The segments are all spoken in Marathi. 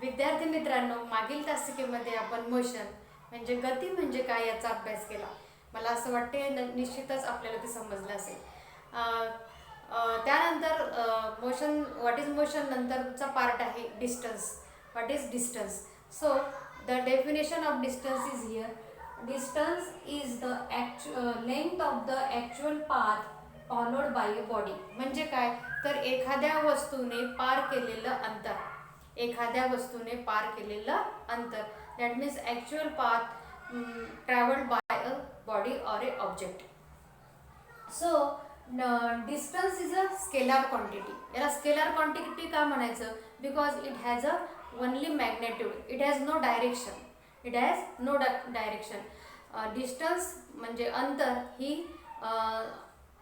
विद्यार्थी मित्रांनो मागील तासिकेमध्ये आपण मोशन म्हणजे गती म्हणजे काय याचा अभ्यास केला. मला असं वाटते न- निश्चितच आपल्याला ते समजलं असेल. त्यानंतर मोशन व्हॉट इज मोशन नंतरचा पार्ट आहे distance what is distance so the definition of distance is here distance is the ॲक्च्यु length of the actual path followed by a body म्हणजे काय? तर एखाद्या वस्तूने पार केलेलं अंतर. एखाद्या वस्तूने पार केलेलं अंतर. That means actual path travelled by a body or an object so distance is a scalar quantity याला स्केलार क्वांटिटी का म्हणायचं? Because it has a only magnitude it has no direction it has no direction distance म्हणजे अंतर ही uh,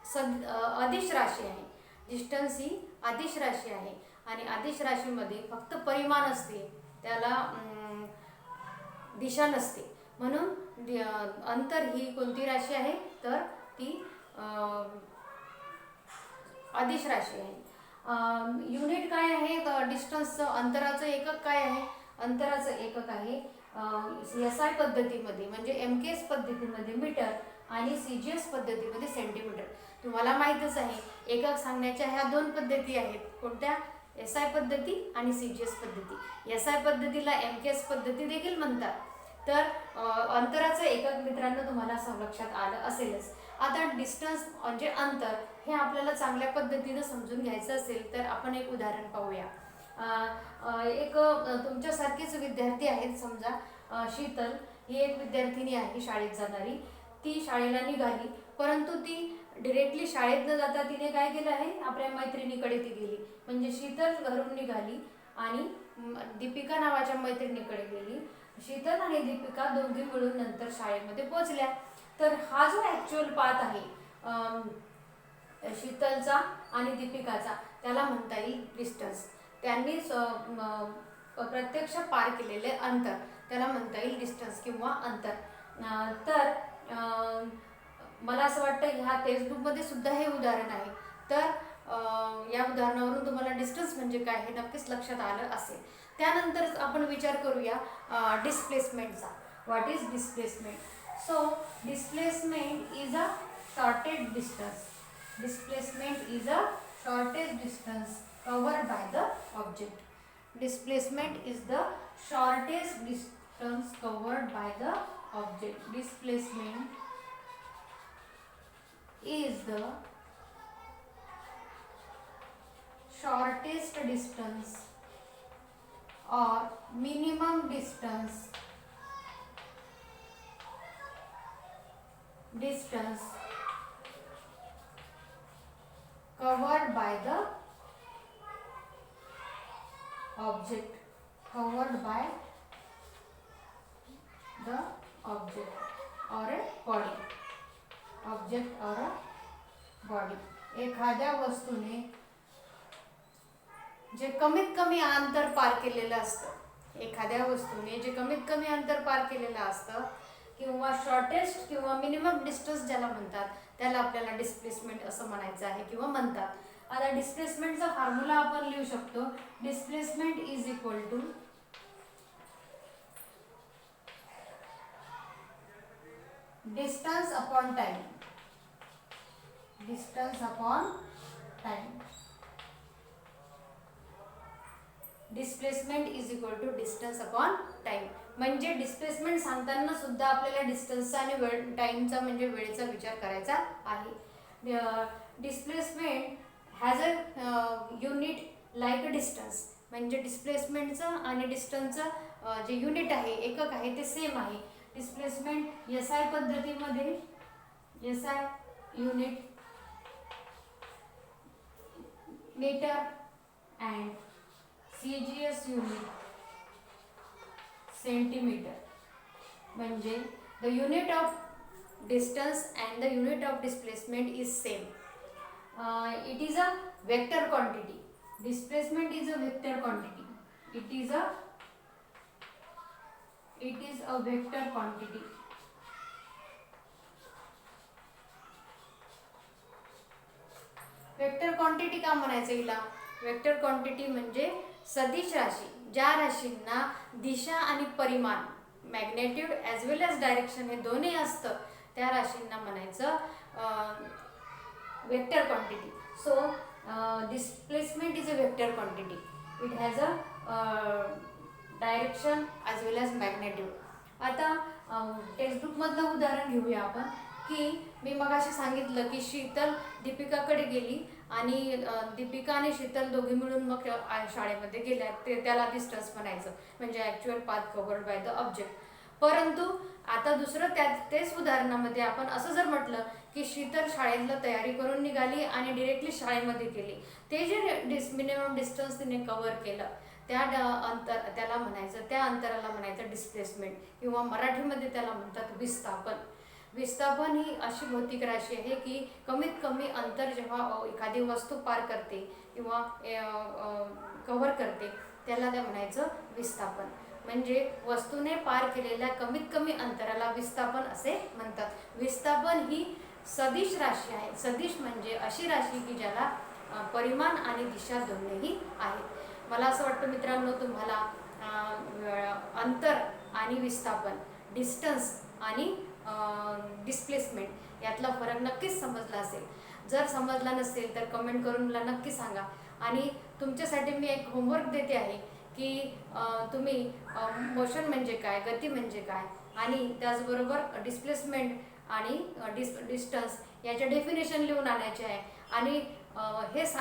सद uh, अदिश राशी आहे. डिस्टन्स ही आदिश राशी आहे. आणि आदिश राशीमध्ये फक्त परिमाण असते त्याला दिशा नसते. म्हणून अंतर ही कोणती राशी आहे? तर ती आदेश आदिश राशी आहे. युनिट काय आहे? डिस्टन्सचं अंतराचं एकक काय आहे? अंतराचं एकक आहे एस आय पद्धतीमध्ये म्हणजे एम के एस पद्धतीमध्ये मीटर आणि सी जी एस पद्धतीमध्ये सेंटीमीटर तुम्हाला माहीतच आहे एकक सांगण्याच्या ह्या दोन पद्धती आहेत. कोणत्या? एस आय पद्धती आणि सी जी एस पद्धती. एस आय पद्धतीला एम के एस पद्धती देखील म्हणतात. तर अंतराचं एकक मित्रांनो तुम्हाला असं लक्षात आलं असेलच. आता डिस्टन्स म्हणजे अंतर हे आपल्याला चांगल्या पद्धतीनं समजून घ्यायचं असेल तर आपण एक उदाहरण पाहूया. एक तुमच्यासारखेच विद्यार्थी आहेत समजा शीतल. ही एक विद्यार्थिनी आहे शाळेत जाणारी. ती शाळेला निघाली. परंतु ती डिरेक्टली शाळेत न जाता तिने काय केलं आहे? आपल्या मैत्रिणीकडे ती गेली. म्हणजे शीतल घरून निघाली आणि दीपिका नावाच्या मैत्रिणीकडे गेली. शीतल आणि दीपिका दोघी मिळून नंतर शाळेमध्ये पोहोचल्या. तर हा जो ॲक्च्युअल पाथ आहे शीतलचा आणि दीपिकाचा त्याला म्हणता येईल डिस्टन्स त्यांनी स- म, प्रत्यक्ष पार केलेले अंतर. त्याला म्हणता येईल डिस्टन्स किंवा अंतर. तर मला असं वाटतं ह्या टेक्स्टबुकमध्ये सुद्धा हे उदाहरण आहे. तर या उदाहरणावरून तुम्हाला डिस्टन्स म्हणजे काय हे नक्कीच लक्षात आलं असेल. त्यानंतरच आपण विचार करूया डिस्प्लेसमेंटचा what is displacement so displacement is a shorted distance displacement is a shortest distance covered by the object. Displacement is the shortest distance covered by the object. Displacement is the shortest distance or minimum distance distance covered by the object covered by the object or object or a एखाद्या वस्तूने जे कमीत कमी अंतर पार केलेलं असतं एखाद्या वस्तूने जे कमीत कमी अंतर पार केलेलं असतं किंवा शॉर्टेस्ट किंवा मिनिमम डिस्टन्स ज्याला म्हणतात त्याला आपल्याला डिस्प्लेसमेंट असं म्हणायचं आहे किंवा म्हणतात. आता डिस्प्लेसमेंटचा फॉर्म्युला आपण लिहू शकतो. Displacement is equal to distance upon time distance upon time displacement is equal to distance upon time म्हणजे डिस्प्लेसमेंट सांगताना सुद्धा आपल्याला डिस्टन्सचा आणि वेळ टाईमचा म्हणजे वेळेचा विचार करायचा आहे. Displacement has a unit like a distance म्हणजे डिस्प्लेसमेंटचं आणि डिस्टन्सचं जे युनिट आहे एकक आहे ते सेम आहे. डिस्प्लेसमेंट एस आय पद्धतीमध्ये S I unit metre and C G S unit centimetre म्हणजे the unit of distance and the unit of displacement is same it is a vector quantity displacement is a vector quantity it is a it is a vector Vector quantity का म्हणायचं हिला? वेक्टर क्वांटिटी म्हणजे सदिश राशी ज्या राशींना दिशा आणि परिमाण magnitude as well as direction हे दोन्ही असतं त्या राशींना म्हणायचं vector quantity so displacement is a vector quantity it has a direction as well as magnitude आता टेक्स्टबुकमधलं उदाहरण घेऊया आपण. की मी मगाशी सांगितलं की शीतल दीपिकाकडे गेली आणि दीपिका आणि शीतल दोघी मिळून मग शाळेमध्ये गेल्या. ते त्याला डिस्टन्स म्हणायचं. म्हणजे actual path covered by the object परंतु आता दुसरं त्या तेच उदाहरणामध्ये आपण असं जर म्हटलं की शीतल शाळेतलं तयारी करून निघाली आणि डिरेक्टली शाळेमध्ये गेली. ते जे डिस मिनिमम डिस्टन्स तिने कव्हर केलं त्या अंतर त्याला म्हणायचं त्या अंतराला म्हणायचं डिस्प्लेसमेंट किंवा मराठीमध्ये त्याला म्हणतात विस्थापन. विस्थापन ही अशी भौतिक राशी आहे की कमीत कमी अंतर जेव्हा एखादी वस्तू पार करते किंवा कव्हर करते त्याला त्या म्हणायचं विस्थापन. म्हणजे वस्तूने पार केलेल्या कमीत कमी अंतराला विस्थापन असे म्हणतात. विस्थापन ही सदिश राशी आहे. सदिश म्हणजे अशी राशी की ज्याला परिमाण आणि दिशा दोन्हीही आहेत. मला असं वाटतं मित्रांनो तुम्हाला अंतर आणि विस्थापन डिस्टन्स आणि डिस्प्लेसमेंट यातला फरक नक्कीच समजला असेल. जर समजला नसेल तर कमेंट करून मला नक्की सांगा. आणि तुमच्यासाठी मी एक होमवर्क देते आहे की तुम्ही मोशन म्हणजे काय गती म्हणजे काय? आणि त्याचबरोबर डिस्प्लेसमेंट आणि डिस डिस्टन्स याचे डेफिनेशन लिहून आणायचे आहे. आणि हे सा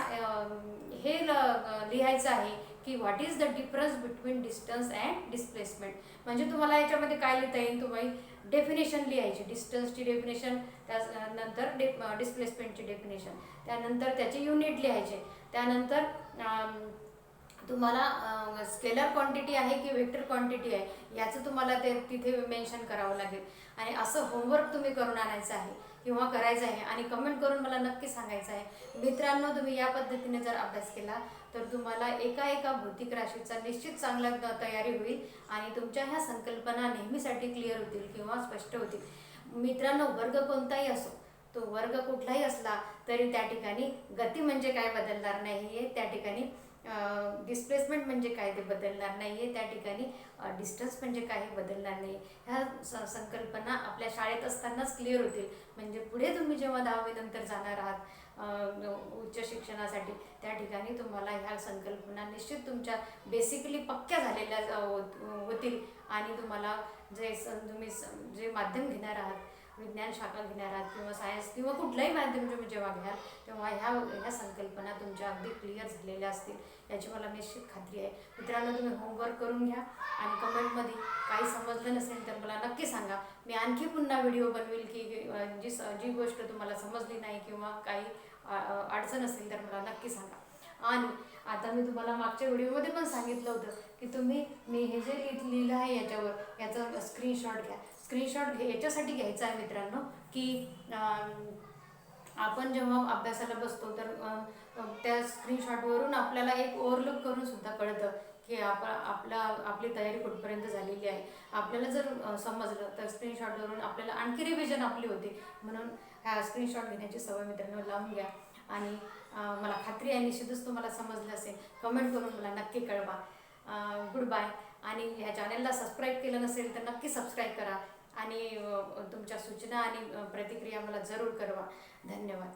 हे लिहायचं आहे की what is the difference between distance and displacement म्हणजे तुम्हाला याच्यामध्ये काय लिहिता येईल तुम्ही? डेफिनेशन लिहायची. डिस्टन्सची डेफिनेशन त्यानंतर डे डिस्प्लेसमेंटची डेफिनेशन त्यानंतर त्याचे युनिट लिहायचे. त्यानंतर तुम्हाला स्केलर क्वांटिटी आहे की वेक्टर क्वांटिटी आहे याचं तुम्हाला ते तिथे मेन्शन करावं लागेल. आणि असं होमवर्क तुम्ही करून आणायचं आहे. किंवा करायचं आहे आणि कमेंट करून मला नक्की सांगायचं आहे. मित्रांनो तुम्ही या पद्धतीने जर अभ्यास केला तर तुम्हाला एका एका भौतिक राशीचा निश्चित चांगला त- तयारी होईल आणि तुमच्या ह्या संकल्पना नेहमीसाठी क्लिअर होतील किंवा स्पष्ट होतील. मित्रांनो वर्ग कोणताही असो तो वर्ग कुठलाही असला तरी त्या ठिकाणी गती म्हणजे काय बदलणार नाही हे त्या ठिकाणी डिस्प्लेसमेंट म्हणजे काय ते बदलणार नाही आहे त्या ठिकाणी डिस्टन्स म्हणजे काही बदलणार नाही ह्या स संकल्पना आपल्या शाळेत असतानाच क्लिअर होतील. म्हणजे पुढे तुम्ही जेव्हा दहावीनंतर जाणार आहात उच्च शिक्षणासाठी त्या ठिकाणी तुम्हाला ह्या संकल्पना निश्चित तुमच्या बेसिकली पक्क्या झालेल्या होतील. आणि तुम्हाला जे स- तुम्ही स- जे माध्यम घेणार आहात विज्ञान शाखा घेणार आहात किंवा सायन्स किंवा कुठलंही माध्यम तुम्ही जेव्हा घ्याल तेव्हा ह्या ह्या संकल्पना तुमच्या अगदी क्लिअर झालेल्या असतील. याची मला निश्चित खात्री आहे. मित्रांनो तुम्ही होमवर्क करून घ्या आणि कमेंटमध्ये काही समजलं नसेल तर मला नक्की सांगा. मी आणखी पुन्हा व्हिडिओ बनवेल की जी स- जी गोष्ट तुम्हाला समजली नाही किंवा काही अडचण असेल तर मला नक्की सांगा. आणि आता मी तुम्हाला मागच्या व्हिडिओमध्ये पण सांगितलं होतं की तुम्ही मी हे जे लिहिलं आहे याच्यावर याचा स्क्रीनशॉट घ्या. स्क्रीनशॉट घे याच्यासाठी घ्यायचा आहे मित्रांनो की आपण जेव्हा अभ्यासाला बसतो तर त्या स्क्रीनशॉटवरून आपल्याला एक ओव्हरलुक करून सुद्धा कळतं की आपण आपला आपली तयारी कुठपर्यंत झालेली आहे. आपल्याला जर समजलं तर स्क्रीनशॉटवरून आपल्याला आणखी रिव्हिजन आपली होते. म्हणून ह्या स्क्रीनशॉट घेण्याची सवय मित्रांनो लावून घ्या. आणि मला खात्री आहे निश्चितच तुम्हाला समजलं असेल. कमेंट करून मला नक्की कळवा. गुड बाय आणि ह्या चॅनलला सबस्क्राईब केलं नसेल तर नक्की सबस्क्राईब करा. आणि तुमच्या सूचना आणि प्रतिक्रिया मला जरूर कळवा. धन्यवाद.